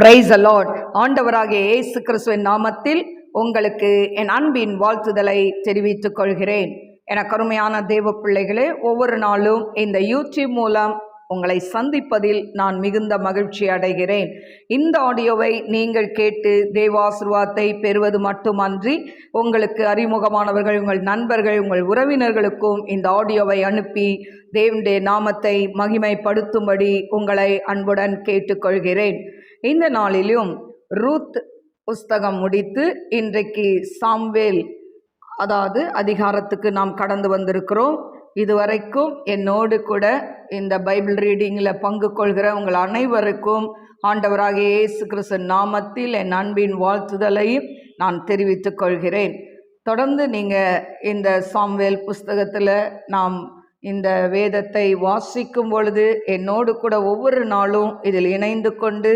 Price allot ஆண்டவராகிய இயேசு கிறிஸ்துவின் நாமத்தில் உங்களுக்கு என் அன்பின் வாழ்த்துதலை தெரிவித்துக் கொள்கிறேன். என கருமையான தேவ பிள்ளைகளே ஒவ்வொரு நாளும் இந்த யூடியூப் மூலம் உங்களை சந்திப்பதில் நான் மிகுந்த மகிழ்ச்சி அடைகிறேன். இந்த ஆடியோவை நீங்கள் கேட்டு தேவாசிர்வாதத்தை பெறுவது மட்டுமன்றி உங்களுக்கு அறிமுகமானவர்கள் உங்கள் நண்பர்கள் உங்கள் உறவினர்களுக்கும் இந்த ஆடியோவை அனுப்பி தேவனுடைய நாமத்தை மகிமைப்படுத்தும்படி உங்களை அன்புடன் கேட்டுக்கொள்கிறேன். இந்த நாளிலும் ரூத் புஸ்தகம் முடித்து இன்றைக்கு சாம்வேல் அதாவது அதிகாரத்துக்கு நாம் கடந்து வந்திருக்கிறோம். இதுவரைக்கும் என்னோடு கூட இந்த பைபிள் ரீடிங்கில் பங்கு கொள்கிற உங்கள் அனைவருக்கும் ஆண்டவராகிய இயேசு கிறிஸ்து நாமத்தில் என் அன்பின் வாழ்த்துதலையும் நான் தெரிவித்துக் கொள்கிறேன். தொடர்ந்து நீங்கள் இந்த சாம்வேல் புஸ்தகத்தில் நாம் இந்த வேதத்தை வாசிக்கும் பொழுது என்னோடு கூட ஒவ்வொரு நாளும் இதில் இணைந்து கொண்டு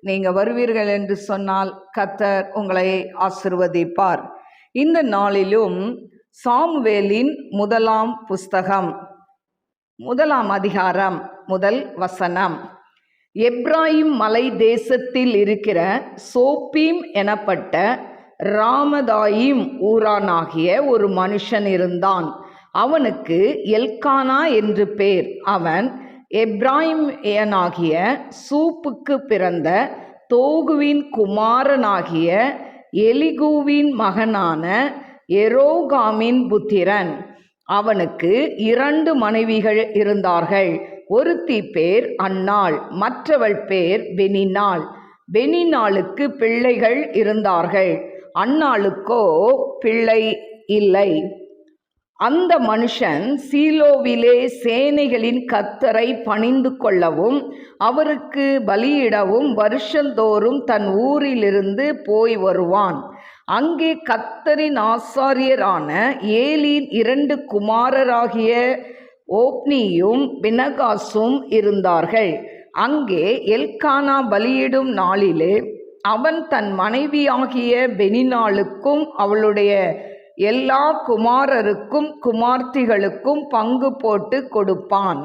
நீங்கள் வருவீர்கள் என்று சொன்னால் கத்தர் உங்களை ஆசிர்வதிப்பார். இந்த நாளிலும் சாம்வேலின் முதலாம் புஸ்தகம் முதலாம் அதிகாரம் முதல் வசனம். எப்ராயிம் மலை தேசத்தில் இருக்கிற சோப்பீம் எனப்பட்ட ராமதாயிம் ஊரானாகிய ஒரு மனுஷன் இருந்தான். அவனுக்கு எல்கானா என்று பேர். அவன் எப்ராயிமியனாகிய சூப்புக்கு பிறந்த தோகுவின் குமாரனாகிய எலிகூவின் மகனான எரோகாமின் புத்திரன். அவனுக்கு இரண்டு மனைவிகள் இருந்தார்கள். ஒருத்தி பேர் அன்னாள் மற்றவள் பேர் பெனினாள் பெனினாளுக்கு பிள்ளைகள் இருந்தார்கள். அன்னாளுக்கோ பிள்ளை இல்லை. அந்த மனுஷன் சீலோவிலே சேனைகளின் கத்தரை பணிந்து கொள்ளவும் அவருக்கு பலியிடவும் வருஷந்தோறும் தன் ஊரிலிருந்து போய் வருவான். அங்கே கத்தரின் ஆசாரியரான ஏலின் இரண்டு குமாரராகிய ஓப்னியும் பினகாசும் இருந்தார்கள். அங்கே எல்கானா பலியிடும் நாளிலே அவன் தன் மனைவியாகிய பெனினாளுக்கும் அவளுடைய எல்லா குமாரருக்கும் குமார்த்திகளுக்கும் பங்கு போட்டு கொடுப்பான்.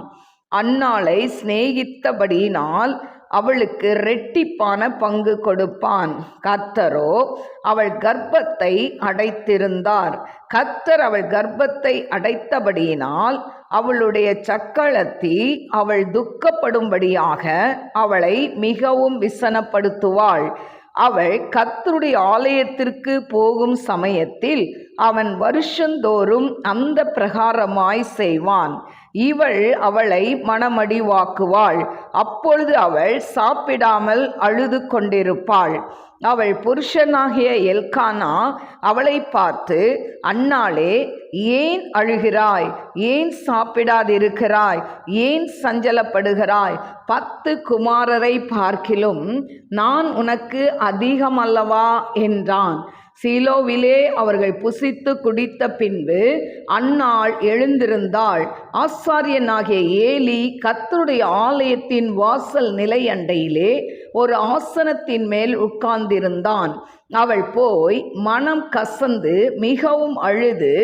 அன்னாளை சிநேகித்தபடியினால் அவளுக்கு ரெட்டிப்பான பங்கு கொடுப்பான். கத்தரோ அவள் கர்ப்பத்தை அடைத்திருந்தார். கத்தர் அவள் கர்ப்பத்தை அடைத்தபடியினால் அவளுடைய சக்களத்தி அவள் துக்கப்படும்படியாக அவளை மிகவும் விசனப்படுத்துவாள். அவள் கத்தருடைய ஆலயத்திற்கு போகும் சமயத்தில் அவன் வருஷந்தோறும் அந்த பிரகாரமாய் செய்வான். இவள் அவளை மனமடிவாக்குவாள். அப்பொழுது அவள் சாப்பிடாமல் அழுது கொண்டிருப்பாள். அவள் புருஷனாகிய எல்கானா அவளை பார்த்து அன்னாளே ஏன் அழுகிறாய்? ஏன் சாப்பிடாதிருக்கிறாய்? ஏன் சஞ்சலப்படுகிறாய்? பத்து குமாரரை பார்க்கிலும் நான் உனக்கு அதிகமல்லவா? என்றான். சீலோவிலே அவர்கள் புசித்து குடித்த பின்பு அன்னாள் எழுந்திருந்தாள். ஆசாரியனாகிய ஏலி கத்தருடைய ஆலயத்தின் வாசல் நிலை அண்டையிலே ஒரு ஆசனத்தின் மேல் உட்கார்ந்திருந்தான். அவள் போய் மனம் கசந்து மிகவும் அழுது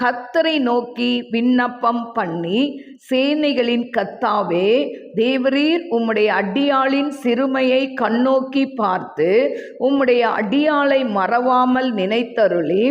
கத்தரை நோக்கி விண்ணப்பம் பண்ணி சேனைகளின் கத்தாவே தேவரீர் உம்முடைய அடியாளின் சிறுமையை கண்ணோக்கி பார்த்து உம்முடைய அடியாளை மறவாமல் நினைத்தருளி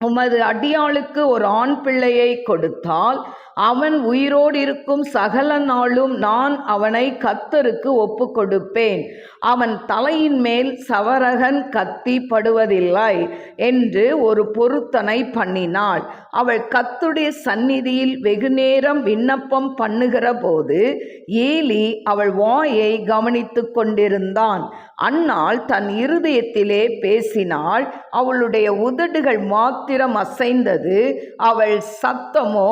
உமது அடியாளுக்கு ஒரு ஆண் பிள்ளையை கொடுத்தால் அவன் உயிரோடு இருக்கும் சகல நாளும் நான் அவனை கத்தருக்கு ஒப்பு கொடுப்பேன் அவன் தலையின் மேல் சவரகன் கத்தி படுவதில்லை என்று ஒரு பொருத்தனை பண்ணினாள். அவள் கத்துடைய சந்நிதியில் வெகுநேரம் விண்ணப்பம் பண்ணுகிற போது ஏலி அவள் வாயை கவனித்து கொண்டிருந்தான். அன்னாள் தன் இருதயத்திலே பேசினாள். அவளுடைய உதடுகள் மாத்திரம் அசைந்தது. அவள் சத்தமோ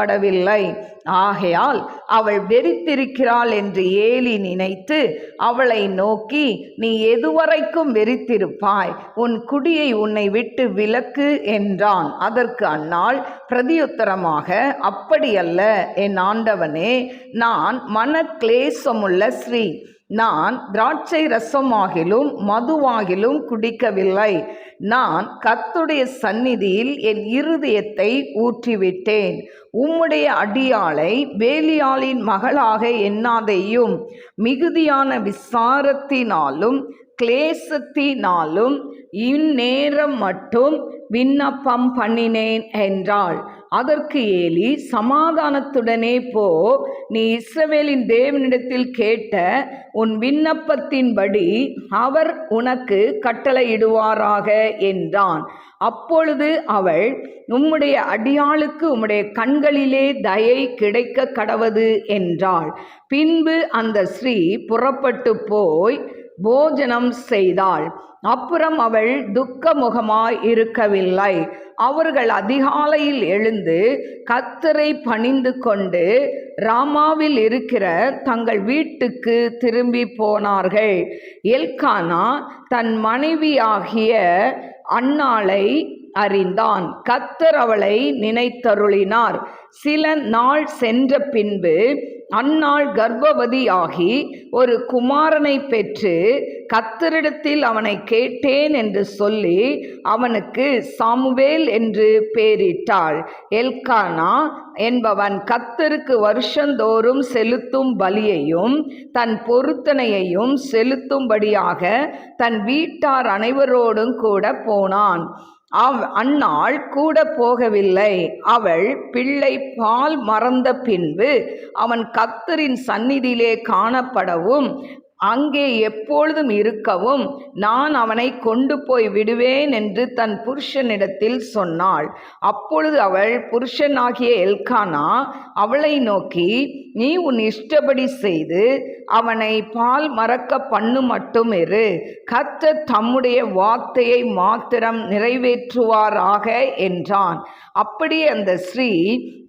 கேட்கப்படவில்லை ஆகையால் அவள் வெறித்திருக்கிறாள் என்று ஏலி நினைத்து அவளை நோக்கி நீ எதுவரைக்கும் வெறித்திருப்பாய்? உன் குடியை உன்னை விட்டு விலக்கு என்றான். அதற்கு அன்னாள் பிரதியுத்தரமாக அப்படியல்ல என் ஆண்டவனே நான் மன கிளேசமுள்ள ஸ்ரீ நான் திராட்சை ரசமாகிலும் மதுவாகிலும் குடிக்கவில்லை. நான் கத்துடைய சந்நிதியில் என் இருதயத்தை ஊற்றிவிட்டேன். உம்முடைய அடியாளை வேலியாளின் மகளாக எண்ணாதையும். மிகுதியான விசாரத்தினாலும் கிளேசத்தினாலும் இந்நேரம் மட்டும் விண்ணப்பம் பண்ணினேன் என்றாள். அதற்கு ஏலி சமாதானத்துடனே போ. நீ இஸ்ரவேலின் தேவனிடத்தில் கேட்ட உன் விண்ணப்பத்தின்படி அவர் உனக்கு கட்டளையிடுவாராக என்றான். அப்பொழுது அவள் உம்முடைய அடியாளுக்கு உம்முடைய கண்களிலே தயை கிடைக்க கடவது என்றாள். பின்பு அந்த ஸ்ரீ புறப்பட்டு போய் போஜனம் செய்தாள். அப்புறம் அவள் துக்க முகமாய் இருக்கவில்லை. அவர்கள் அதிகாலையில் எழுந்து கத்தரை பணிந்து கொண்டு ராமாவில் இருக்கிற தங்கள் வீட்டுக்கு திரும்பி போனார்கள். எல்கானா தன் மனைவியாகிய அன்னாளை அறிந்தான். கத்தர் அவளை நினைத்தருளினார். சில நாள் சென்ற பின்பு அன்னாள் கர்ப்பவதியாகி ஒரு குமாரனை பெற்று கத்தரிடத்தில் அவனை கேட்டேன் என்று சொல்லி அவனுக்கு சாமுவேல் என்று பெயரிட்டாள் எல்கானா என்பவன் கத்தருக்கு வருஷந்தோறும் செலுத்தும் பலியையும் தன் பொருத்தனையையும் செலுத்தும்படியாக தன் வீட்டார் அனைவரோடும் கூட போனான். அவ் அன்னாள் கூட போகவில்லை. அவள் பிள்ளை பால் மறந்த பின்பு அவன் கத்தரின் சந்நிதியிலே காணப்படவும் அங்கே எப்பொழுதும் இருக்கவும் நான் அவனை கொண்டு போய் விடுவேன் என்று தன் புருஷனிடத்தில் சொன்னாள். அப்பொழுது அவள் புருஷனாகிய எல்கானா அவளை நோக்கி நீ உன் இஷ்டப்படி செய்து அவனை பால் மறக்க பண்ணு மட்டும் இரு. கத்த தம்முடைய வார்த்தையை மாத்திரம் நிறைவேற்றுவாராக என்றான். அப்படி அந்த ஸ்ரீ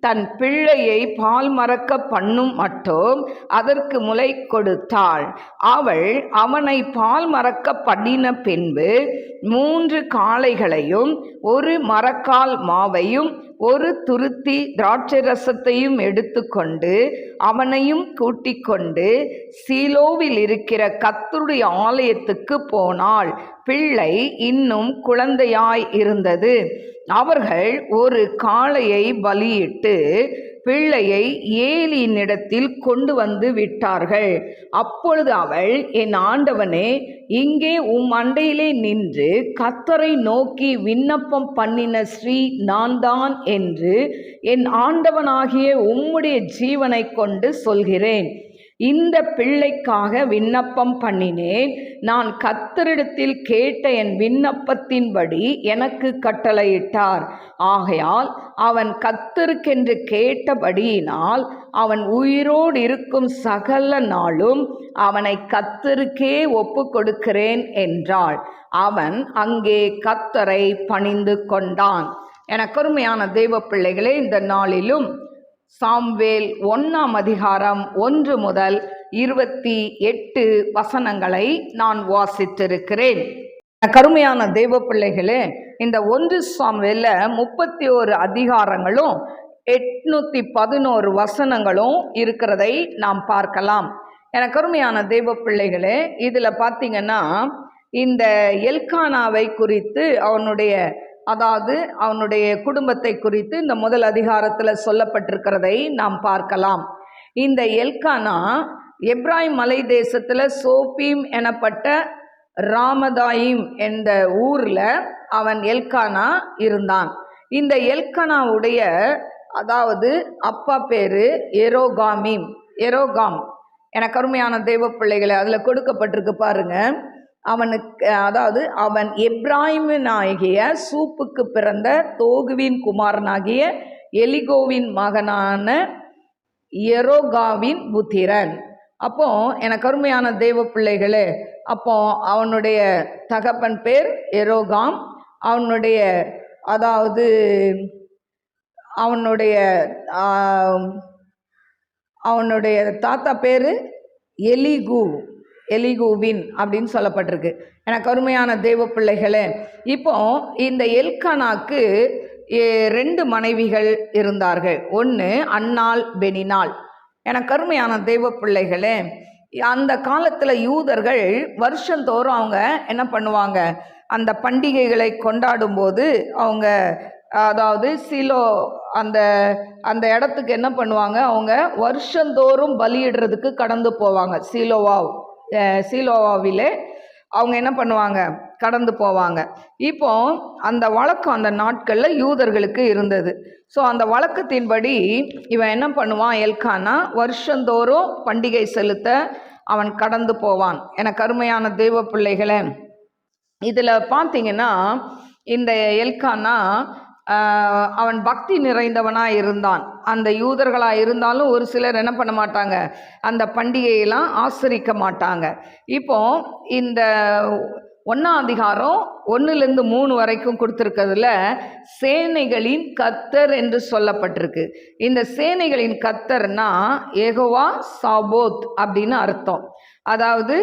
தன் பிள்ளையை பால் மறக்க பண்ணும் மட்டும் அதற்கு முலை கொடுத்தாள். அவள் அவனை பால் மறக்க பண்ணின பின்பு மூன்று காளைகளையும் ஒரு மரக்கால் மாவையும் ஒரு துருத்தி திராட்சை ரசத்தையும் எடுத்துக்கொண்டு அவனையும் கூட்டிக் கொண்டு சீலோவில் இருக்கிற கத்தருடைய ஆலயத்துக்கு போனாள். பிள்ளை இன்னும் குழந்தையாய் இருந்தது. அவர்கள் ஒரு காளையை பலியிட்டு பிள்ளையை ஏலியினிடத்தில் கொண்டு வந்து விட்டார்கள். அப்பொழுது அவள் என் ஆண்டவனே இங்கே உம் அண்டையிலே நின்று கத்தரை நோக்கி விண்ணப்பம் பண்ணின ஸ்ரீ நான் தான் என்று என் ஆண்டவனாகிய உம்முடைய ஜீவனை கொண்டு சொல்கிறேன். இந்த பிள்ளைக்காக விண்ணப்பம் பண்ணினேன். நான் கத்தரிடத்தில் கேட்ட என் விண்ணப்பத்தின்படி எனக்கு கட்டளையிட்டார். ஆகையால் அவன் கத்தருக்கென்று கேட்டபடியினால் அவன் உயிரோடு இருக்கும் சகல நாளும் அவனை கத்தருக்கே ஒப்பு கொடுக்கிறேன் என்றாள். அவன் அங்கே கத்தரை பணிந்து கொண்டான். எனக்கருமையான தெய்வ பிள்ளைகளே இந்த நாளிலும் சாம்வேல் ஒன்றாம் அதிகாரம் ஒன்று முதல் இருபத்தி எட்டு வசனங்களை நான் வாசித்திருக்கிறேன். கருமையான தெய்வ பிள்ளைகளே இந்த ஒன்று சாம்வேல முப்பத்தி ஓரு அதிகாரங்களும் எட்நூத்தி பதினோரு வசனங்களும் இருக்கிறதை நாம் பார்க்கலாம். எனக்கு அருமையான தெய்வ பிள்ளைகளே இதில் பார்த்தீங்கன்னா இந்த எல்கானாவை குறித்து அவனுடைய அதாவது அவனுடைய குடும்பத்தை குறித்து இந்த முதல் அதிகாரத்தில் சொல்லப்பட்டிருக்கிறதை நாம் பார்க்கலாம். இந்த எல்கானா எப்ராஹிம் மலை தேசத்தில் சோபீம் எனப்பட்ட ராமதாயிம் என்ற ஊரில் அவன் எல்கானா இருந்தான். இந்த எல்கானாவுடைய அதாவது அப்பா பேர் எரோகாமீம். எரோகாம். எனக்கு அருமையான தெய்வ பிள்ளைகளை அதில் கொடுக்கப்பட்டிருக்கு பாருங்கள் அவனுக்கு அதாவது அவன் எப்ராஹிமனாகிய சூப்புக்கு பிறந்த தோகுவின் குமாரனாகிய எலிகோவின் மகனான எரோகாவின் புத்திரன். அப்போ எனக்கு அருமையான தெய்வ பிள்ளைகளே அப்போ அவனுடைய தகப்பன் பேர் எரோகாம் அவனுடைய அதாவது அவனுடைய அவனுடைய தாத்தா பேர் எலிகு. எலிகூவின் அப்படின்னு சொல்லப்பட்டிருக்கு. எனக்கு அருமையான தெய்வ பிள்ளைகளே இப்போ இந்த எல்கானாக்கு ரெண்டு மனைவிகள் இருந்தார்கள். ஒன்று அன்னாள் பெனினாள். எனக்கு அருமையான தெய்வ பிள்ளைகளே அந்த காலத்தில் யூதர்கள் வருஷந்தோறும் அவங்க என்ன பண்ணுவாங்க? அந்த பண்டிகைகளை கொண்டாடும்போது அவங்க அதாவது சிலோ அந்த அந்த இடத்துக்கு என்ன பண்ணுவாங்க? அவங்க வருஷந்தோறும் பலியிடுறதுக்கு கடந்து போவாங்க. சீலோவா சீலோவாவிலே அவங்க என்ன பண்ணுவாங்க? கடந்து போவாங்க. இப்போ அந்த வழக்கம் அந்த நாட்களில் யூதர்களுக்கு இருந்தது. ஸோ அந்த வழக்கத்தின்படி இவன் என்ன பண்ணுவான்? எல்கானா வருஷந்தோறும் பண்டிகை செலுத்த அவன் கடந்து போவான். என கருமையான தெய்வ பிள்ளைகளே இதில் பார்த்தீங்கன்னா இந்த எல்கானா அவன் பக்தி நிறைந்தவனாக இருந்தான் அந்த யூதர்களாக இருந்தாலும் ஒரு சிலர் என்ன பண்ண மாட்டாங்க? அந்த பண்டிகையெல்லாம் ஆசரிக்க மாட்டாங்க. இப்போ இந்த ஒன்றாம் அதிகாரம் ஒன்றுலேருந்து மூணு வரைக்கும் கொடுத்துருக்கிறதுல சேனைகளின் கத்தர் என்று சொல்லப்பட்டிருக்கு. இந்த சேனைகளின் கத்தர்னா ஏகோவா சாபோத் அப்படின்னு அர்த்தம். அதாவது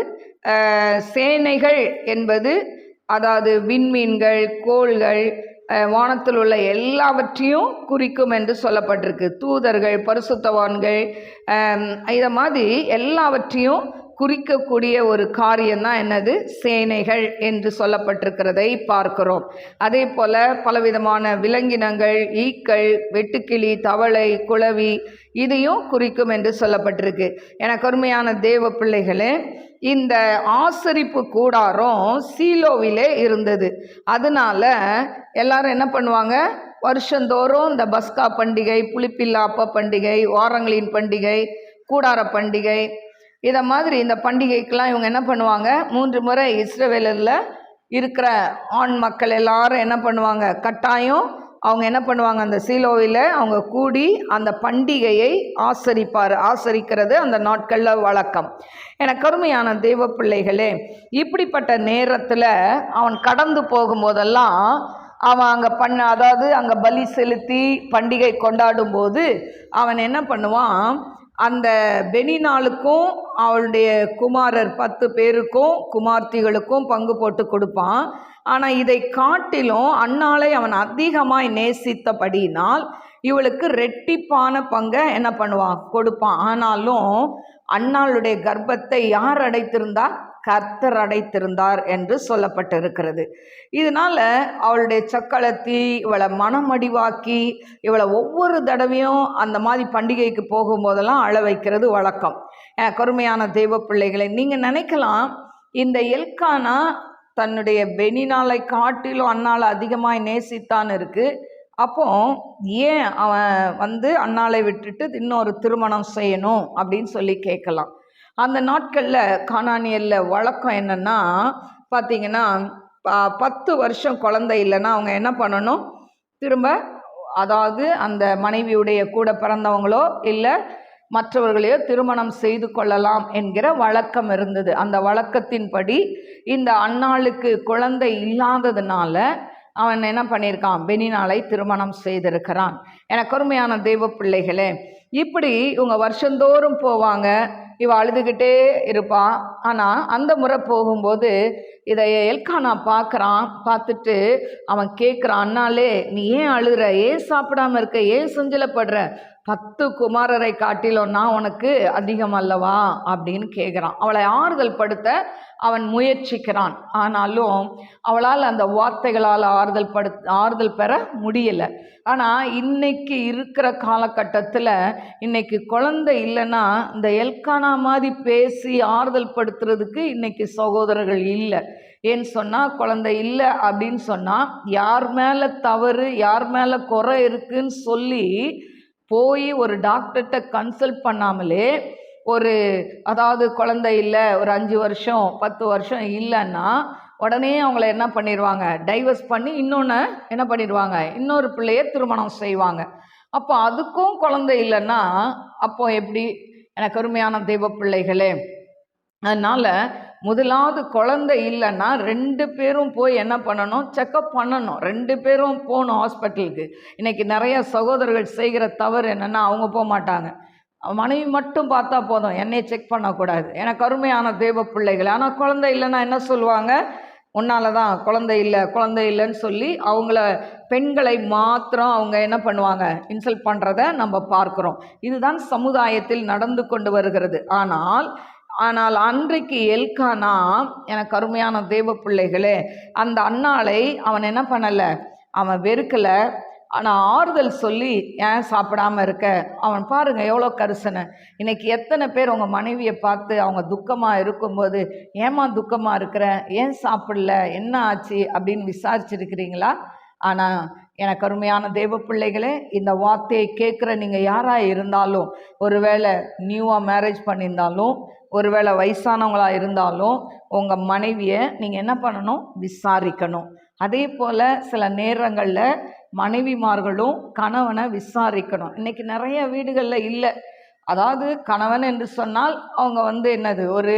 சேனைகள் என்பது அதாவது விண்மீன்கள் கோள்கள் வானத்தில் உள்ள எல்லாவற்றையும் குறிக்கும் என்று சொல்லப்பட்டிருக்கு. தூதர்கள் பரிசுத்தவான்கள் இதை மாதிரி எல்லாவற்றையும் குறிக்கக்கூடிய ஒரு காரியம் தான் என்னது? சேனைகள் என்று சொல்லப்பட்டிருக்கிறதை பார்க்கிறோம். அதே போல பலவிதமான விலங்கினங்கள் ஈக்கள் வெட்டுக்கிளி தவளை குளவி இதையும் குறிக்கும் என்று சொல்லப்பட்டிருக்கு. எனக்கு அருமையான தேவ பிள்ளைகளே இந்த ஆசரிப்பு கூடாரம் சீலோவிலே இருந்தது. அதனால எல்லாரும் என்ன பண்ணுவாங்க? வருஷந்தோறும் இந்த பஸ்கா பண்டிகை புளிப்பில்லாப்ப பண்டிகை ஓரங்களின் பண்டிகை கூடார பண்டிகை இதை மாதிரி இந்த பண்டிகைக்கெல்லாம் இவங்க என்ன பண்ணுவாங்க? மூன்று முறை இஸ்ரவேலரில் இருக்கிற ஆண் மக்கள் எல்லாரும் என்ன பண்ணுவாங்க? கட்டாயம் அவங்க என்ன பண்ணுவாங்க? அந்த சீலோவில் அவங்க கூடி அந்த பண்டிகையை ஆசரிப்பார். ஆசரிக்கிறது அந்த நாட்களில் வழக்கம். எனக்கு கருமையான தெய்வ பிள்ளைகளே இப்படிப்பட்ட நேரத்தில் அவன் கடந்து போகும்போதெல்லாம் அவன் அங்கே பண்ண அதாவது அங்கே பலி செலுத்தி பண்டிகை கொண்டாடும் போது அவன் என்ன பண்ணுவான்? அந்த பெனினாளுக்கும் அவளுடைய குமாரர் பத்து பேருக்கும் குமார்த்திகளுக்கும் பங்கு போட்டு கொடுப்பான். ஆனால் இதை காட்டிலும் அன்னாலை அவன் அதிகமாய் நேசித்தபடியினால் இவளுக்கு ரெட்டிப்பான பங்கை என்ன பண்ணுவான்? கொடுப்பான். ஆனாலும் அன்னாளுடைய கர்ப்பத்தை யார் அடைத்திருந்தா? கர்த்தர் அடைத்திருந்தார் என்று சொல்லப்பட்டிருக்கிறது. இதனால அவளுடைய சக்களத்தி இவளை மனமடிவாக்கி இவளை ஒவ்வொரு தடவையும் அந்த மாதிரி பண்டிகைக்கு போகும்போதெல்லாம் அழ வைக்கிறது வழக்கம். கருமையான தெய்வ பிள்ளைகளை நீங்கள் நினைக்கலாம் இந்த எல்கானா தன்னுடைய பெனினாலை காட்டிலும் அன்னால் அதிகமாக நேசித்தான் இருக்கு. அப்போ ஏன் அவன் வந்து அன்னாலை விட்டுட்டு இன்னொரு திருமணம் செய்யணும் அப்படின்னு சொல்லி கேட்கலாம். அந்த நாட்களில் கானானியல்ல வழக்கம் என்னென்னா பார்த்தீங்கன்னா ப- பத்து வருஷம் குழந்தை இல்லைன்னா அவங்க என்ன பண்ணணும்? திரும்ப அதாவது அந்த மனைவியுடைய கூட பிறந்தவங்களோ இல்லை மற்றவர்களையோ திருமணம் செய்து கொள்ளலாம் என்கிற வழக்கம் இருந்தது. அந்த வழக்கத்தின்படி இந்த அன்னாளுக்கு குழந்தை இல்லாததுனால அவன் என்ன பண்ணியிருக்கான்? பெனினாலை திருமணம் செய்திருக்கிறான். எனக்கு அருமையான தெய்வ பிள்ளைகளே இப்படி இவங்க வருஷந்தோறும் போவாங்க. இவ அழுதுகிட்டே இருப்பான் ஆனால் அந்த முறை போகும்போது இதை எல்கானா பார்க்குறான் பார்த்துட்டு அவன் கேட்குறான் அண்ணாலே நீ ஏன் அழுகிற? ஏன் சாப்பிடாம இருக்க? ஏன் செஞ்சலப்படுற? பத்து குமாரரை காட்டிலும் நான் உனக்கு அதிகம் அல்லவா? அப்படின்னு கேட்குறான் அவளை ஆறுதல் படுத்த அவன் முயற்சிக்கிறான். ஆனாலும் அவளால் அந்த வார்த்தைகளால் ஆறுதல் படு ஆறுதல் பெற முடியலை. ஆனால் இன்னைக்கு இருக்கிற காலகட்டத்தில் இன்னைக்கு குழந்தை இல்லைன்னா இந்த எல்கானா மாதிரி பேசி ஆறுதல் படுத்துறதுக்கு இன்னைக்கு சகோதரர்கள் இல்லை. ஏன்னு சொன்னால் குழந்தை இல்லை அப்படின்னு சொன்னால் யார் மேலே தவறு யார் மேலே குறை இருக்குன்னு சொல்லி போய் ஒரு டாக்டர்கிட்ட கன்சல்ட் பண்ணாமலே ஒரு அதாவது குழந்தை இல்லை ஒரு அஞ்சு வருஷம் பத்து வருஷம் இல்லைன்னா உடனே அவங்கள என்ன பண்ணிடுவாங்க டைவர்ஸ் பண்ணி இன்னொன்று என்ன பண்ணிடுவாங்க இன்னொரு பிள்ளைய திருமணம் செய்வாங்க. அப்போ அதுக்கும் குழந்தை இல்லைன்னா அப்போ எப்படி? எனக்கு அருமையான தெய்வ பிள்ளைகளே. அதனால் முதலாவது குழந்தை இல்லைன்னா ரெண்டு பேரும் போய் என்ன பண்ணணும்? செக்கப் பண்ணணும். ரெண்டு பேரும் போகணும் ஹாஸ்பிட்டலுக்கு. இன்றைக்கி நிறைய சகோதரர்கள் செய்கிற தவறு என்னென்னா அவங்க போக மாட்டாங்க. மனைவி மட்டும் பார்த்தா போதும். என்னை செக் பண்ணக்கூடாது. ஏன்னா கருமையான தெய்வ பிள்ளைகள். ஆனால் குழந்தை இல்லைன்னா என்ன சொல்லுவாங்க? உன்னால தான் குழந்தை இல்லை குழந்தை இல்லைன்னு சொல்லி அவங்கள பெண்களை மாத்திரம் அவங்க என்ன பண்ணுவாங்க? இன்சல்ட் பண்ணுறத நம்ம பார்க்குறோம். இதுதான் சமுதாயத்தில் நடந்து கொண்டு வருகிறது. ஆனால் ஆனால் அன்றைக்கு எல்கானா எனக்கு அருமையான தேவ பிள்ளைகளே அந்த அண்ணாளை அவன் என்ன பண்ணலை? அவன் வெறுக்கலை. ஆனால் ஆறுதல் சொல்லி ஏன் சாப்பிடாம இருக்க? அவன் பாருங்க எவ்வளோ கரிசனை. இன்னைக்கு எத்தனை பேர் உங்கள் மனைவியை பார்த்து அவங்க துக்கமாக இருக்கும்போது ஏமா துக்கமாக இருக்கிற? ஏன் சாப்பிடல? என்ன ஆச்சு? அப்படின்னு விசாரிச்சிருக்கிறீங்களா? ஆனால் எனக்கு அருமையான தெய்வ பிள்ளைகளே இந்த வார்த்தையை கேட்குற நீங்கள் யாராக இருந்தாலும் ஒருவேளை நியூவாக மேரேஜ் பண்ணியிருந்தாலும் ஒருவேளை வயசானவங்களாக இருந்தாலும் உங்கள் மனைவியை நீங்கள் என்ன பண்ணணும்? விசாரிக்கணும். அதே போல் சில நேரங்களில் மனைவிமார்களும் கணவனை விசாரிக்கணும். இன்னைக்கு நிறைய வீடுகளில் இல்லை. அதாவது கணவன் என்று சொன்னால் அவங்க வந்து என்னது? ஒரு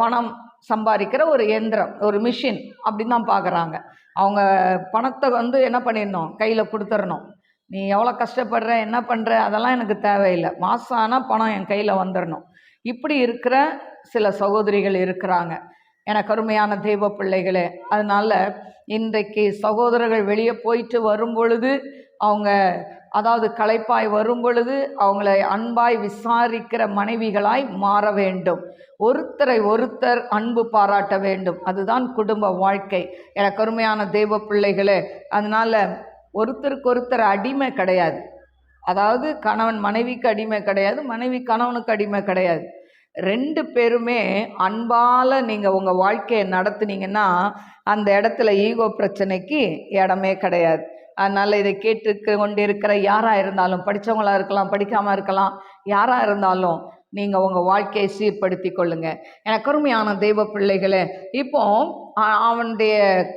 பணம் சம்பாதிக்கிற ஒரு இயந்திரம் ஒரு மிஷின் அப்படின்னு தான் பார்க்குறாங்க அவங்க பணத்தை வந்து என்ன பண்ணிடணும்? கையில் கொடுத்துடணும். நீ எவ்வளோ கஷ்டப்படுற? என்ன பண்ணுற அதெல்லாம் எனக்கு தேவையில்லை. மாதம் ஆனால் பணம் என் கையில் வந்துடணும். இப்படி இருக்கிற சில சகோதரிகள் இருக்கிறாங்க. எனக்கு அருமையான தெய்வ பிள்ளைகளே அதனால் இன்றைக்கு சகோதரர்கள் வெளியே போயிட்டு வரும் பொழுது அவங்க அதாவது களைப்பாய் வரும் பொழுது அவங்களை அன்பாய் விசாரிக்கிற மனைவிகளாய் மாற வேண்டும். ஒருத்தரை ஒருத்தர் அன்பு பாராட்ட வேண்டும். அதுதான் குடும்ப வாழ்க்கை. எனக்கு அருமையான தெய்வ பிள்ளைகளே அதனால ஒருத்தருக்கு ஒருத்தர் அடிமை கிடையாது. அதாவது கணவன் மனைவிக்கு அடிமை கிடையாது மனைவி கணவனுக்கு அடிமை கிடையாது. ரெண்டு பேருமே அன்பால் நீங்கள் உங்கள் வாழ்க்கையை நடத்துனீங்கன்னா அந்த இடத்துல ஈகோ பிரச்சனைக்கு இடமே கிடையாது. அதனால் இதை கேட்டு கொண்டிருக்கிற யாராக இருந்தாலும் படித்தவங்களாக இருக்கலாம் படிக்காமல் இருக்கலாம் யாராக இருந்தாலும் நீங்கள் உங்கள் வாழ்க்கையை சீர்படுத்தி கொள்ளுங்கள் எனக்கு அருமையான தெய்வ பிள்ளைகளே இப்போ அவனுடைய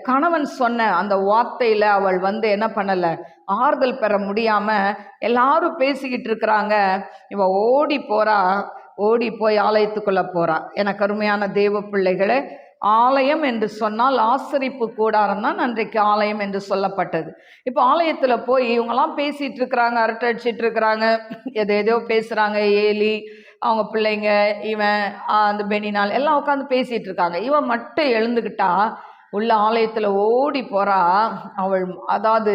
கணவன் சொன்ன அந்த வார்த்தையில் அவள் வந்து என்ன பண்ணலை? ஆறுதல் பெற முடியாமல் எல்லாரும் பேசிக்கிட்டு இருக்கிறாங்க. இவ ஓடி போறா ஓடி போய் ஆலயத்துக்குள்ளே போறா. எனக்கு அருமையான தெய்வ பிள்ளைகளை ஆலயம் என்று சொன்னால் ஆசரிப்பு கூடாரம் தான் அன்றைக்கு ஆலயம் என்று சொல்லப்பட்டது. இப்போ ஆலயத்தில் போய் இவங்கெல்லாம் பேசிகிட்டு இருக்கிறாங்க அரட்டை அடிச்சிட்டு இருக்கிறாங்க எதோ பேசுகிறாங்க ஏலி அவங்க பிள்ளைங்க இவன் அந்த பெனினால் எல்லாம் உட்காந்து பேசிகிட்டு இருக்காங்க. இவன் மட்டும் எழுந்துக்கிட்டா உள்ள ஆலயத்தில் ஓடி போகிறா அவள் அதாவது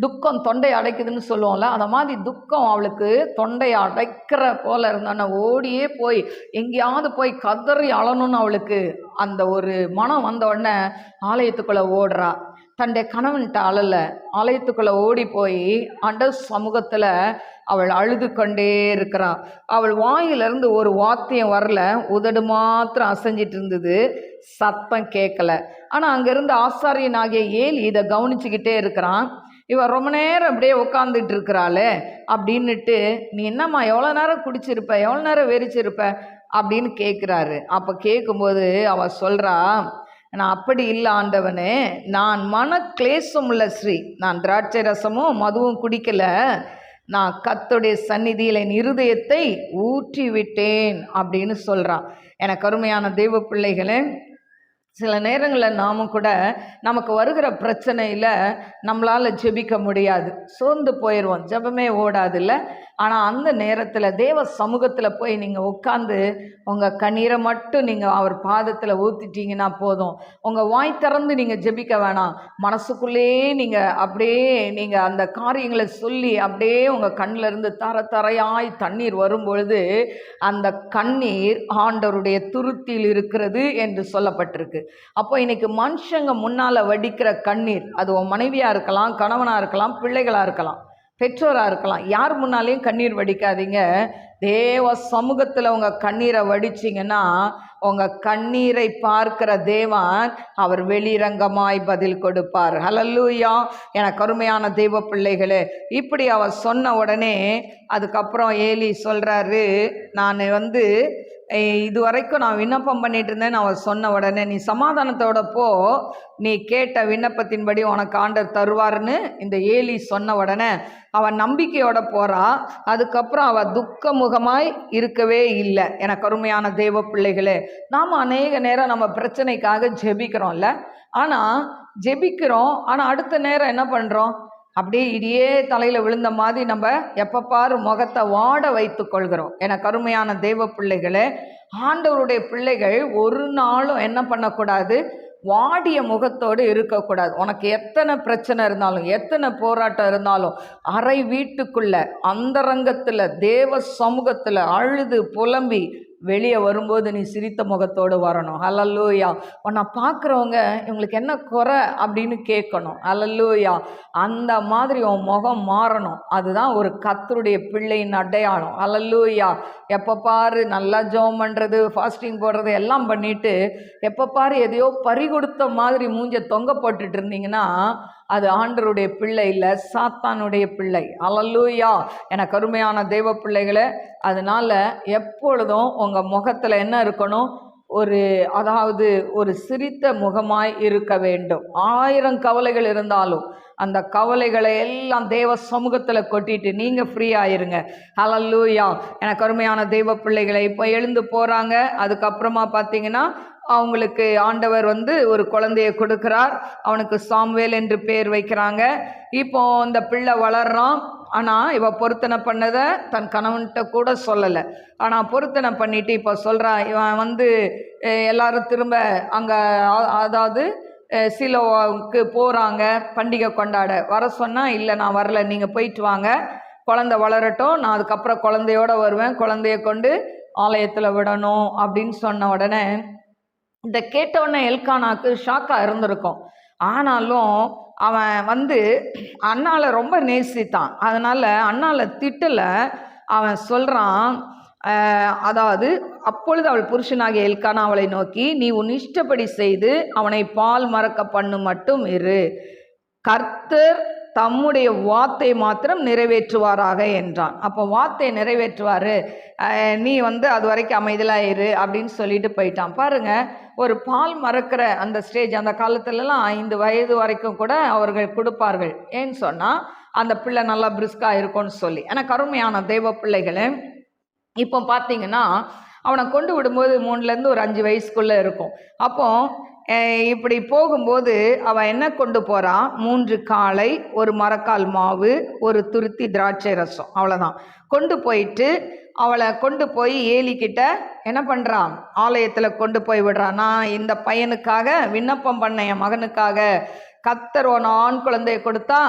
துக்கம் தொண்டை அடைக்குதுன்னு சொல்லுவோம்ல அந்த மாதிரி துக்கம் அவளுக்கு தொண்டை அடைக்கிற போல இருந்தான ஓடியே போய் எங்கேயாவது போய் கதறி அழணும்னு அவளுக்கு அந்த ஒரு மனம் வந்த உடனே ஆலயத்துக்குள்ளே ஓடுறா. தன்னுடைய கணவன்கிட்ட அழல. ஆலயத்துக்குள்ளே ஓடி போய் அண்ட சமூகத்தில் அவள் அழுது கொண்டே இருக்கிறா. அவள் வாயிலிருந்து ஒரு வாத்தியம் வரல. உதடு மாத்திரம் அசைஞ்சிட்டு இருந்தது. சத்தம் கேட்கல. ஆனால் அங்கேருந்து ஆசாரியனாகிய ஏலி இதை கவனிச்சுக்கிட்டே இருக்கிறான். இவன் ரொம்ப நேரம் அப்படியே உட்காந்துட்டு இருக்கிறாளே அப்படின்னுட்டு நீ என்னம்மா எவ்வளோ நேரம் குடிச்சிருப்ப? எவ்வளோ நேரம் வெறிச்சிருப்ப? அப்படின்னு கேட்குறாரு அப்போ கேட்கும்போது அவ சொல்கிறா நான் அப்படி இல்லை ஆண்டவனே நான் மன கிளேசம் உள்ள ஸ்ரீ. நான் திராட்சை ரசமும் மதுவும் குடிக்கலை. நான் கத்துடைய சந்நிதியில் என் இருதயத்தை ஊற்றி விட்டேன் அப்படின்னு சொல்கிறான் எனக்கு அருமையான தெய்வ பிள்ளைகளே சில நேரங்களில் நாமும் கூட நமக்கு வருகிற பிரச்சனையில் நம்மளால் ஜெபிக்க முடியாது. சோர்ந்து போயிடுவோம் ஜெபமே ஓடாதுல்ல. ஆனால் அந்த நேரத்தில் தேவ சமூகத்தில் போய் நீங்கள் உட்காந்து உங்கள் கண்ணீரை மட்டும் நீங்கள் அவர் பாதத்தில் ஊற்றிட்டீங்கன்னா போதும். உங்கள் வாய் திறந்து நீங்கள் ஜெபிக்க வேணாம். மனசுக்குள்ளேயே நீங்கள் அப்படியே நீங்கள் அந்த காரியங்களை சொல்லி அப்படியே உங்கள் கண்ணிலிருந்து தர தரையாய் தண்ணீர் வரும்பொழுது அந்த கண்ணீர் ஆண்டவருடைய துருத்தியில் இருக்கிறது என்று சொல்லப்பட்டிருக்கு. அப்போ இன்னைக்கு மனுஷங்க முன்னால் வடிக்கிற கண்ணீர் அது உன் மனைவியாக இருக்கலாம் கணவனாக இருக்கலாம் பிள்ளைகளாக இருக்கலாம். பெற்றோராக இருக்கலாம். யார் முன்னாலேயும் கண்ணீர் வடிக்காதீங்க. தேவ சமூகத்தில் உங்கள் கண்ணீரை வடிச்சிங்கன்னா உங்கள் கண்ணீரை பார்க்கிற தேவன் அவர் வெளிரங்கமாய் பதில் கொடுப்பார். ஹலல்லூயா எனக்கு அருமையான தெய்வ பிள்ளைகளே இப்படி அவர் சொன்ன உடனே அதுக்கப்புறம் ஏலி சொல்கிறாரு நான் வந்து இது வரைக்கும் நான் விண்ணப்பம் பண்ணிட்டு இருந்தேன் அவர் சொன்ன உடனே நீ சமாதானத்தோட போ. நீ கேட்ட விண்ணப்பத்தின்படி உனக்கு ஆண்டர் தருவார்னு இந்த ஏலி சொன்ன உடனே அவன் நம்பிக்கையோட போறா. அதுக்கப்புறம் அவ துக்க முகமாய் இருக்கவே இல்லை. எனக்கு கருமையான தெய்வ பிள்ளைகளே நாம் அநேக நேரம் நம்ம பிரச்சனைக்காக ஜெபிக்கிறோம்ல. ஆனால் ஜெபிக்கிறோம். ஆனால் அடுத்த நேரம் என்ன பண்ணுறோம் அப்படியே இடியே தலையில் விழுந்த மாதிரி நம்ம எப்போ முகத்தை வாட வைத்து கொள்கிறோம். என கருமையான தெய்வ பிள்ளைகளை ஆண்டவருடைய பிள்ளைகள் ஒரு நாளும் என்ன பண்ணக்கூடாது? வாடிய முகத்தோடு இருக்கக்கூடாது. உனக்கு எத்தனை பிரச்சனை இருந்தாலும் எத்தனை போராட்டம் இருந்தாலும் அறை வீட்டுக்குள்ள அந்தரங்கத்தில் தேவ சமூகத்தில் அழுது புலம்பி வெளியே வரும்போது நீ சிரித்த முகத்தோடு வரணும். அலல்லூயா உன்னை பார்க்குறவங்க இவங்களுக்கு என்ன குறை அப்படின்னு கேட்கணும். அலல்லூயா அந்த மாதிரி உன் முகம் மாறணும். அதுதான் ஒரு கத்தருடைய பிள்ளையின் அடையாளம். அலல்லூயா எப்போ பாரு நல்லா ஜோம் பண்ணுறது ஃபாஸ்டிங் போடுறது எல்லாம் பண்ணிட்டு எப்போ பாரு எதையோ பறி கொடுத்த மாதிரி மூஞ்ச தொங்க போட்டுட்டு இருந்தீங்கன்னா அது ஆண்டருடைய பிள்ளை இல்லை சாத்தானுடைய பிள்ளை. அலல்லூயா என கருமையான தெய்வ பிள்ளைகளை அதனால எப்பொழுதும் உங்கள் முகத்தில் என்ன இருக்கணும்? ஒரு அதாவது ஒரு சிரித்த முகமாய் இருக்க வேண்டும். ஆயிரம் கவலைகள் இருந்தாலும் அந்த கவலைகளை எல்லாம் தேவ சமூகத்தில் கொட்டிட்டு நீங்கள் ஃப்ரீ ஆயிருங்க. ஹலல்லூயா எனக்கு அருமையான தெய்வ பிள்ளைகளை இப்போ எழுந்து போகிறாங்க அதுக்கப்புறமா பார்த்தீங்கன்னா அவங்களுக்கு ஆண்டவர் வந்து ஒரு குழந்தைய கொடுக்கிறார். அவனுக்கு சாம்வேல் என்று பேர் வைக்கிறாங்க. இப்போ அந்த பிள்ளை வளர்றான். ஆனால் இவ பொருத்தனை பண்ணதை தன் கணவன்கிட்ட கூட சொல்லலை. ஆனால் பொருத்தனை பண்ணிட்டு இப்போ சொல்கிறான் இவன் வந்து எல்லாரும் திரும்ப அங்கே அதாவது சிலோவுக்கு போகிறாங்க பண்டிகை கொண்டாட. வர சொன்னால் இல்லை நான் வரல. நீங்கள் போயிட்டு வாங்க. குழந்தை வளரட்டும். நான் அதுக்கப்புறம் குழந்தையோட வருவேன். குழந்தைய கொண்டு ஆலயத்தில் விடணும். அப்படின்னு சொன்ன உடனே இந்த கேட்டவுடனே எல்கானாக்கு ஷாக்காக இருந்திருக்கும். ஆனாலும் அவன் வந்து அண்ணாவை ரொம்ப நேசித்தான். அதனால் அண்ணாவை திட்டலை. அவன் சொல்கிறான் அதாவது அப்பொழுது அவள் புருஷனாகிய எல்கானா அவளை நோக்கி நீ உன் இஷ்டப்படி செய்து அவனை பால் மறக்க பண்ணு மட்டும் இரு. கர்த்தர் தம்முடைய வார்த்தை மாத்திரம் நிறைவேற்றுவாராக என்றான். அப்போ வார்த்தை நிறைவேற்றுவார். நீ வந்து அது வரைக்கும் அமைதலாக இரு அப்படின்னு சொல்லிட்டு போயிட்டான். பாருங்க ஒரு பால் மறக்கிற அந்த ஸ்டேஜ் அந்த காலத்துலலாம் ஐந்து வயது வரைக்கும் கூட அவர்கள் கொடுப்பார்கள். ஏன்னு சொன்னால் அந்த பிள்ளை நல்லா பிரிஸ்காக இருக்கும்னு சொல்லி. எனக்கு கருமையான தெய்வ பிள்ளைகளை இப்போ பார்த்தீங்கன்னா அவனை கொண்டு விடும்போது மூணுலேருந்து ஒரு அஞ்சு வயசுக்குள்ளே இருக்கும். அப்போ இப்படி போகும்போது அவன் என்ன கொண்டு போகிறான் மூன்று காலை ஒரு மரக்கால் மாவு ஒரு துருத்தி திராட்சை ரசம். அவ்வளோதான் கொண்டு போயிட்டு அவளை கொண்டு போய் ஏலிக்கிட்ட என்ன பண்ணுறான் ஆலயத்தில் கொண்டு போய் விடுறான் நான் இந்த பையனுக்காக விண்ணப்பம் பண்ண என் மகனுக்காக. கத்தர் உன் ஆண் குழந்தைய கொடுத்தா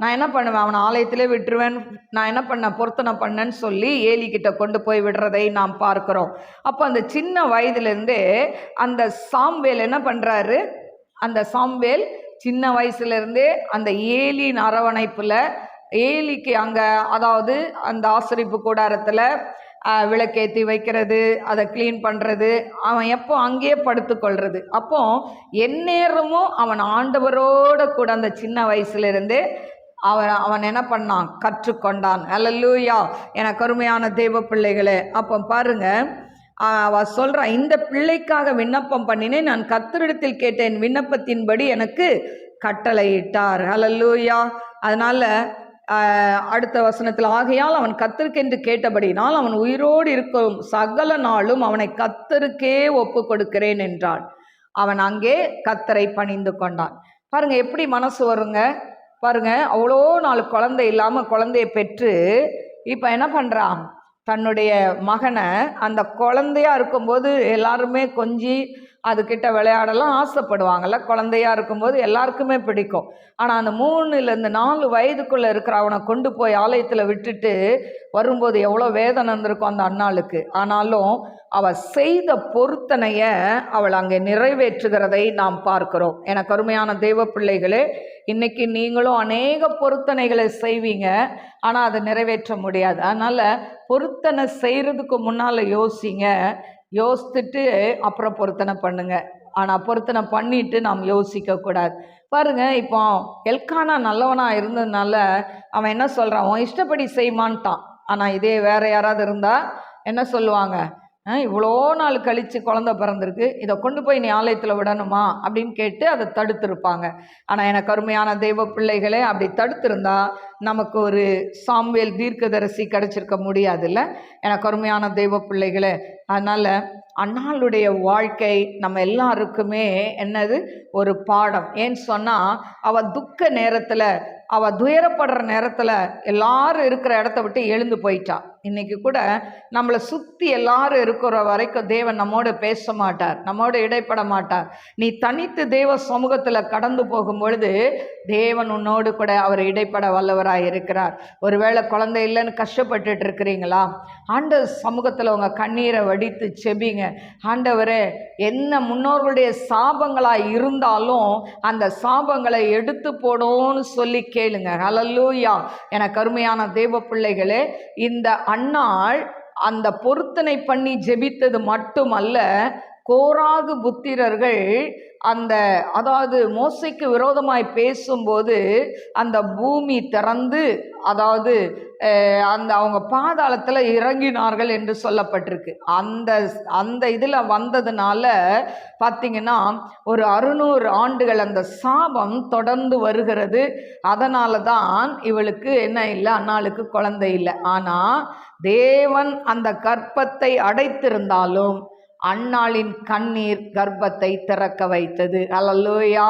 நான் என்ன பண்ணுவேன்? அவனை ஆலயத்திலே விட்டுருவேன். நான் என்ன பண்ணேன் பொருத்தனை பண்ணேன்னு சொல்லி ஏலிக்கிட்ட கொண்டு போய் விடுறதை நாம் பார்க்கிறோம். அப்போ அந்த சின்ன வயதுலேருந்தே அந்த சாம்வேல் என்ன பண்ணுறாரு அந்த சாம்வேல் சின்ன வயசுலேருந்தே அந்த ஏலியின் அரவணைப்பில் ஏலிக்கு அங்கே அதாவது அந்த ஆசிரிப்பு கூடாரத்தில் விளக்கேற்றி வைக்கிறது அதை க்ளீன் பண்ணுறது அவன் எப்போ அங்கேயே படுத்துக்கொள்வது அப்போ எந்நேரமும் அவன் ஆண்டவரோட கூட அந்த சின்ன வயசுலேருந்தே அவன் அவன் என்ன பண்ணான்? கற்றுக்கொண்டான். அல்லூயா என கருமையான தெய்வ பிள்ளைகளே அப்போ பாருங்க அவ சொல்கிறான் இந்த பிள்ளைக்காக விண்ணப்பம் பண்ணினேன் நான் கத்தரிடத்தில் கேட்டேன் விண்ணப்பத்தின்படி எனக்கு கட்டளையிட்டார். அல்லூயா அதனால அடுத்த வசனத்தில் ஆகையால் அவன் கத்தருக்கென்று கேட்டபடினால் அவன் உயிரோடு இருக்கும் சகல நாளும் அவனை கத்தருக்கே ஒப்பு கொடுக்கிறேன் என்றான். அவன் அங்கே கத்தரை பணிந்து கொண்டான். பாருங்க எப்படி மனசு வருங்க? பாருங்க அவ்வளோ நாள் குழந்தை இல்லாமல் குழந்தையை பெற்று இப்போ என்ன பண்ணுறான் தன்னுடைய மகனை அந்த குழந்தையா இருக்கும்போது எல்லாருமே கொஞ்சி அதுக்கிட்ட விளையாடலாம் ஆசைப்படுவாங்கல்ல. குழந்தையா இருக்கும்போது எல்லாருக்குமே பிடிக்கும். ஆனால் அந்த மூணுலேருந்து நாலு வயதுக்குள்ளே இருக்கிற அவனை கொண்டு போய் ஆலயத்தில் விட்டுட்டு வரும்போது எவ்வளோ வேதனை இருந்திருக்கும் அந்த அண்ணாளுக்கு. ஆனாலும் அவள் செய்த பொருத்தனையை அவள் அங்கே நிறைவேற்றுகிறதை நாம் பார்க்கிறோம். எனக்கு அருமையான தெய்வ பிள்ளைகளே இன்னைக்கு நீங்களும் அநேக பொருத்தனைகளை செய்வீங்க. ஆனால் அதை நிறைவேற்ற முடியாது. அதனால் பொருத்தனை செய்கிறதுக்கு முன்னால் யோசிங்க. யோசித்துட்டு அப்புறம் பொருத்தனை பண்ணுங்க. ஆனால் பொருத்தனை பண்ணிட்டு நாம் யோசிக்கக்கூடாது பாருங்கள் இப்போ எல்கானா நல்லவனாக இருந்ததுனால அவன் என்ன சொல்கிறான் உன் இஷ்டப்படி செய்மான்ட்டான். ஆனால் இதே வேறு யாராவது இருந்தால் என்ன சொல்லுவாங்க? இவ்வளோ நாள் கழித்து குழந்தை பிறந்திருக்கு இதை கொண்டு போய் நீ ஆலயத்தில் விடணுமா? அப்படின்னு கேட்டு அதை தடுத்திருப்பாங்க. ஆனால் எனக்கு அருமையான தெய்வ பிள்ளைகளே அப்படி தடுத்திருந்தா நமக்கு ஒரு சாம்வேல் தீர்க்கதரிசி கிடச்சிருக்க முடியாதுல்ல? எனக்கு அருமையான தெய்வ பிள்ளைகளே அதனால் அண்ணாளுடைய வாழ்க்கை நம்ம எல்லாருக்குமே என்னது? ஒரு பாடம். ஏன்னு சொன்னால் அவள் துக்க நேரத்தில் அவள் துயரப்படுற நேரத்தில் எல்லாரும் இருக்கிற இடத்த விட்டு எழுந்து போயிட்டாள் இன்னைக்கு கூட நம்மளை சுற்றி எல்லாரும் இருக்கிற வரைக்கும் தேவன் நம்மோடு பேச மாட்டார் நம்மோடு இடைப்பட மாட்டார். நீ தனித்து தேவ சமூகத்தில் கடந்து போகும் பொழுது தேவன் உன்னோடு கூட அவர் இடைப்பட வல்லவராக இருக்கிறார். ஒருவேளை குழந்தை இல்லைன்னு கஷ்டப்பட்டுட்டு இருக்கிறீங்களா? ஆண்டவர் சமூகத்தில் உங்கள் கண்ணீரை வடித்து செபிங்க. ஆண்டவரே என்ன முன்னோர்களுடைய சாபங்களாக இருந்தாலும் அந்த சாபங்களை எடுத்து போடும்னு சொல்லி கேளுங்க. அலல்லூயா என கருமையான தேவ பிள்ளைகளே இந்த அன்னாள் அந்த பொருத்தனை பண்ணி ஜெபித்தது மட்டுமல்ல கோராகு புத்திரர்கள் அந்த அதாவது மோசைக்கு விரோதமாய் பேசும்போது அந்த பூமி திறந்து அதாவது அந்த அவங்க பாதாளத்தில் இறங்கினார்கள் என்று சொல்லப்பட்டிருக்கு. அந்த அந்த இதில் வந்ததுனால பார்த்தீங்கன்னா ஒரு அறுநூறு ஆண்டுகள் அந்த சாபம் தொடர்ந்து வருகிறது. அதனால தான் இவளுக்கு என்ன இல்லை அண்ணாளுக்கு குழந்தை இல்லை. ஆனால் தேவன் அந்த கற்பத்தை அடைத்திருந்தாலும் அன்னாளின் கண்ணீர் கர்ப்பத்தை திறக்க வைத்தது. அல்லல்லோயா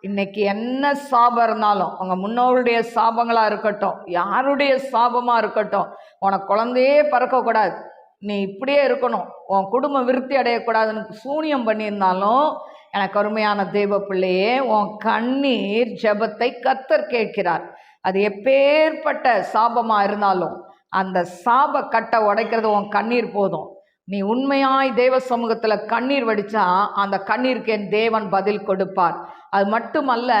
இன்னைக்கு என்ன சாபம் இருந்தாலும் உங்க முன்னோருடைய சாபங்களா இருக்கட்டும் யாருடைய சாபமா இருக்கட்டும் உனக்கு குழந்தையே பறக்கக்கூடாது நீ இப்படியே இருக்கணும். உன் குடும்பம் விருத்தி அடையக்கூடாதுன்னு சூனியம் பண்ணியிருந்தாலும் எனக்கு அருமையான தெய்வ பிள்ளையே உன் கண்ணீர் ஜெபத்தை கத்தர் கேட்கிறார். அது எப்பேற்பட்ட சாபமா இருந்தாலும் அந்த சாப கட்டை உடைக்கிறது உன் கண்ணீர் போதும். நீ உண்மையாய் தேவ சமூகத்தில் கண்ணீர் வடிச்சா அந்த கண்ணீருக்கு என் தேவன் பதில் கொடுப்பார். அது மட்டுமல்ல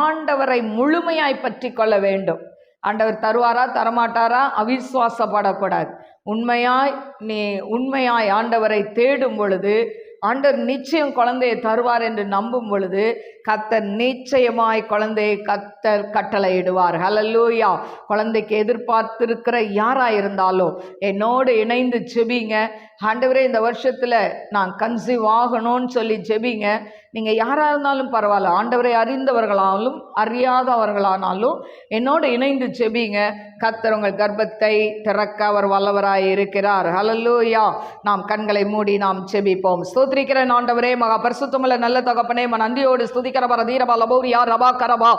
ஆண்டவரை முழுமையாய் பற்றி கொள்ள வேண்டும். ஆண்டவர் தருவாரா தரமாட்டாரா? அவிசுவாசப்படக்கூடாது. உண்மையாய் நீ உண்மையாய் ஆண்டவரை தேடும் பொழுது ஆண்டவர் நிச்சயம் குழந்தையை தருவார் என்று நம்பும் பொழுது கத்தர் நிச்சயமாய் குழந்தையை கத்தர் கட்டளையிடுவார். ஹலல்லூயா குழந்தைக்கு எதிர்பார்த்திருக்கிற யாரா இருந்தாலும் என்னோடு இணைந்து செபிங்க ஆண்டவரே இந்த வருஷத்துல நான் கன்சீவ் ஆகணும்னு சொல்லி ஜெபிங்க. நீங்க யாரா இருந்தாலும் பரவாயில்ல. ஆண்டவரை அறிந்தவர்களாலும் அறியாதவர்களானாலும் என்னோடு இணைந்து ஜெபிங்க. கத்தர் உங்கள் கர்ப்பத்தை திறக்க அவர் வல்லவராய் இருக்கிறார். ஹலல்லூயா நாம் கண்களை மூடி நாம் ஜெபிப்போம். ஸ்தோத்திரிக்கிறேன் ஆண்டவரே மகா பரிசுத்தமல்ல நல்ல தகப்பனே மன நந்தியோடு ஸ்துதிக்கிறபர தீரபல பௌரியா ரபா கரபா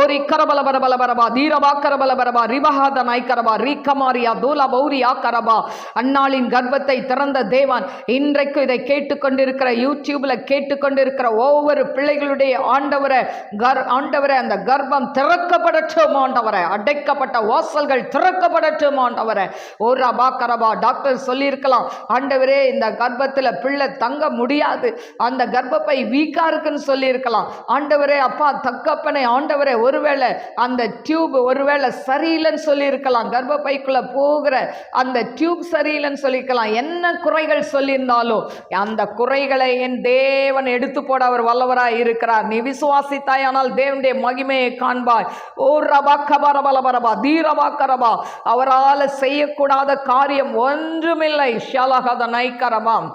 ஓரி கரபல பரபல பரபா தீரபா கரபல பரபா ரிபஹாத நாய்கரபா ரீக்கமாரியா தூலா பௌரியா கரபா அன்னாளின் கர்ப்பத்தை திறந்து தேவன் இன்றைக்கு இதை கேட்டுக்கொண்டிருக்கிற யூடியூப்ல கேட்டுக்கொண்டிருக்கிற ஒவ்வொரு பிள்ளைகளுடைய ஆண்டவரை கர் ஆண்டவரை அந்த கர்ப்பம் திறக்கப்படட்டும் ஆண்டவரை. அடைக்கப்பட்ட வாசல்கள் திறக்கப்படட்டும் ஆண்டவரை. ஒரு அபா கரபா டாக்டர் சொல்லியிருக்கலாம் ஆண்டவரே இந்த கர்ப்பத்தில் பிள்ளை தங்க முடியாது அந்த கர்ப்பப்பை வீக்கா இருக்குன்னு சொல்லியிருக்கலாம். ஆண்டவரே அப்பா தக்கப்பனை ஆண்டவரே ஒருவேளை அந்த டியூப் ஒருவேளை சரியில்லைன்னு சொல்லியிருக்கலாம் கர்ப்பப்பைக்குள்ள போகிற அந்த டியூப் சரியில்லைன்னு சொல்லியிருக்கலாம். என்ன குறைகள் சொல்லியிருந்தாலும் அந்த குறைகளை என் தேவன் எடுத்து போட அவர் வல்லவராய் இருக்கிறார். நீ விசுவாசித்தாயானால் தேவனுடைய மகிமையை காண்பாய். ஓ ரபா கபரபலபரபா தீரபா கரபா அவரால் செய்யக்கூடாத காரியம் ஒன்றுமில்லை. ஷலகத நைக்கரபாம்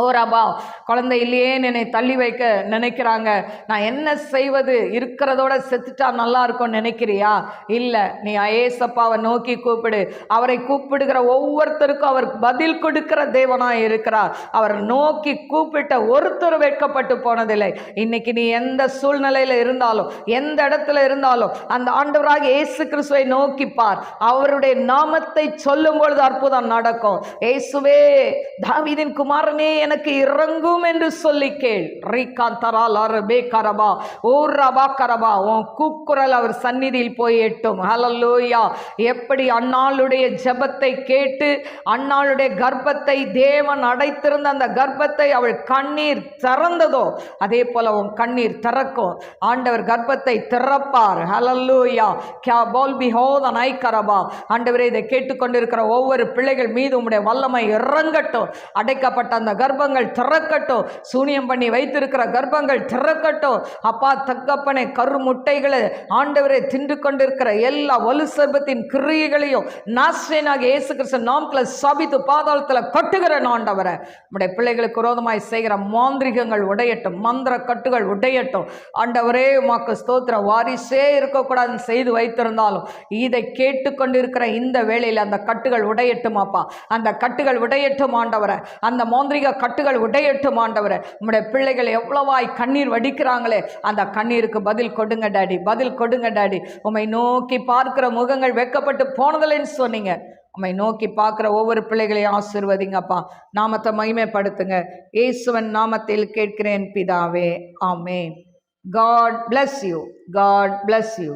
ஓ ரபா குழந்தை இல்லையே என்னை தள்ளி வைக்க நினைக்கிறாங்க. நான் என்ன செய்வது? இருக்கிறதோட செத்துட்டா நல்லா இருக்கும் நினைக்கிறியா? இல்லை நீ ஐஏசப்பாவை நோக்கி கூப்பிடு. அவரை கூப்பிடுகிற ஒவ்வொருத்தருக்கும் அவர் பதில் கொடுக்கிற தேவனாக இருக்கிறார். அவர் நோக்கி கூப்பிட்ட ஒருத்தர் வெட்கப்பட்டு போனதில்லை. இன்னைக்கு நீ எந்த சூழ்நிலையில் இருந்தாலும் எந்த இடத்துல இருந்தாலும் அந்த ஆண்டவராக இயேசு கிறிஸ்துவை நோக்கி பார். அவருடைய நாமத்தை சொல்லும் பொழுது அற்புதம் நடக்கும். இயேசுவே தாவிதின் குமாரனே எனக்கு இறங்கும் என்று சொல்லி கேள். ரீகாந்தரால் அரபே கரபா ஓ ரபா கரபா உன் கூக்குரல் அவர் சந்நிதியில் போய் எட்டும். ஹலல்லோயா எப்படி அன்னாளுடைய ஜெபத்தை கேட்டு அன்னாளுடைய கர்ப்பத்தை தேவன் அடைத்திருந்த அந்த கர்ப்பத்தை அவள் கண்ணீர் திறந்ததோ அதே போல உன் கண்ணீர் திறக்கும். ஆண்டவர் கர்ப்பத்தை திறப்பார். ஹலல்லூயா கே போல் பி ஹோதன் ஐ கரபா ஆண்டவரே இதை கேட்டுக்கொண்டிருக்கிற ஒவ்வொரு பிள்ளைகள் மீது உம்முடைய வல்லமை இறங்கட்டும். அடைக்கப்பட்ட அந்த கர்ப்பங்கள் திறக்கட்டும். சூனியம் பண்ணி வைத்திருக்கிற கர்ப்பங்கள் திறக்கட்டும். அப்பா தக்கப்பனை கரு முட்டைகளை ஆண்டவரை தின்று கொண்டிருக்கிற எல்லா வலு சர்பத்தின் கிரியைகளையும் நாசேனாக இயேசு கிறிஸ்து நாமத்தில் சபித்து பாதாளத்தில் கட்டுகிற ஆண்டவரை. நம்முடைய பிள்ளைகளுக்கு விரோதமாய் செய்கிற மாந்திரிகங்கள் உடையட்டும். மந்திர கட்டுகள் உடையட்டும். ஆண்டவரே உமாக்கு ஸ்தோத்திர வாரிசே இருக்கக்கூடாதுன்னு செய்து வைத்திருந்தாலும் இதை கேட்டுக்கொண்டிருக்கிற இந்த வேளையில் அந்த கட்டுகள் உடையட்டும் அப்பா. அந்த கட்டுகள் உடையட்டும் ஆண்டவரை. அந்த மாந்திரிக கட்டுகள் உடையட்டும் மாண்டவர் உங்களுடைய பிள்ளைகள் எவ்வளவாய் கண்ணீர் வடிக்கிறாங்களே. அந்த கண்ணீருக்கு பதில் கொடுங்க டாடி. பதில் கொடுங்க டாடி. உம்மை நோக்கி பார்க்கிற முகங்கள் வெக்கப்பட்டு போனதில்லைன்னு சொன்னீங்க. உம்மை நோக்கி பார்க்குற ஒவ்வொரு பிள்ளைகளையும் ஆசிர்வதிங்கப்பா. நாமத்தை மகிமைப்படுத்துங்க. இயேசுவன் நாமத்தில் கேட்கிறேன் பிதாவே. Amen God bless you God bless you